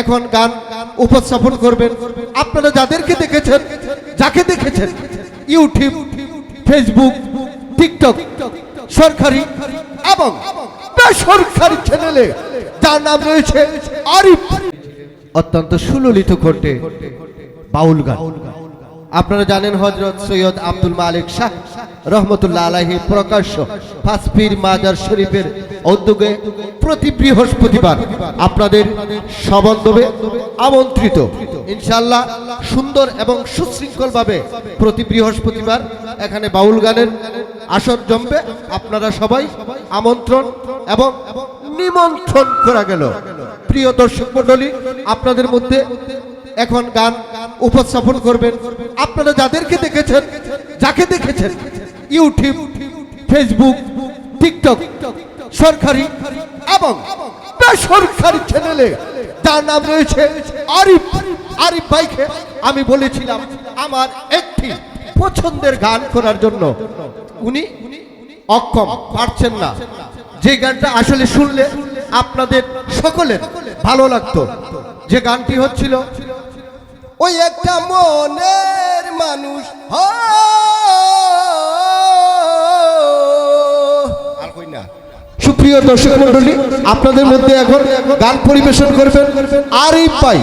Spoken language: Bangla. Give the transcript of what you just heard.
এখন গান উপস্থাপন করবেন। আপনারা যাদেরকে দেখেছেন, যাকে দেখেছেন ইউটিউব ফেসবুক টিকটক সরকারি এবং বেসরকারি চ্যানেলে যার নাম রয়েছে আরিফ। অত্যন্ত সুললিত করতে বাউল গান। আপনারা জানেন হজরত সৈয়দ আব্দুল মালিক শাহ রহমতুল্লাহ আলাহি প্রকাশ্য ফাসপির মাজার শরীফের উদ্যোগে প্রতি বৃহস্পতিবার আপনাদের সবন্ধবে আমন্ত্রিত। ইনশাল্লাহ সুন্দর এবং সুশৃঙ্খলভাবে প্রতি বৃহস্পতিবার এখানে বাউল গানের আসর জমবে। আপনারা সবাই আমন্ত্রণ এবং নিমন্ত্রণ করা গেল। প্রিয় দর্শক মণ্ডলী, আপনাদের মধ্যে এখন গান উপস্থাপন করবেন। আপনারা যাদেরকে দেখেছেন, যাকে দেখেছেন, ইউটিউব, ফেসবুক, টিকটক, সরকারি এবং বেসরকারি চ্যানেলে যার নাম রয়েছে আরিফ। আরিফ ভাইকে আমি বলেছিলাম, আমার একটি পছন্দের গান করার জন্য। উনি অক্ষম, পারছেন না। যে গানটা আসলে শুনলে আপনাদের সকলের ভালো লাগতো। যে গানটি হচ্ছিল ওই একটা মনের মানুষ আর কই না। সুপ্রিয় দর্শক মন্ডলী আপনাদের মধ্যে এখন গান পরিবেশন করবেন আর এই ভাই।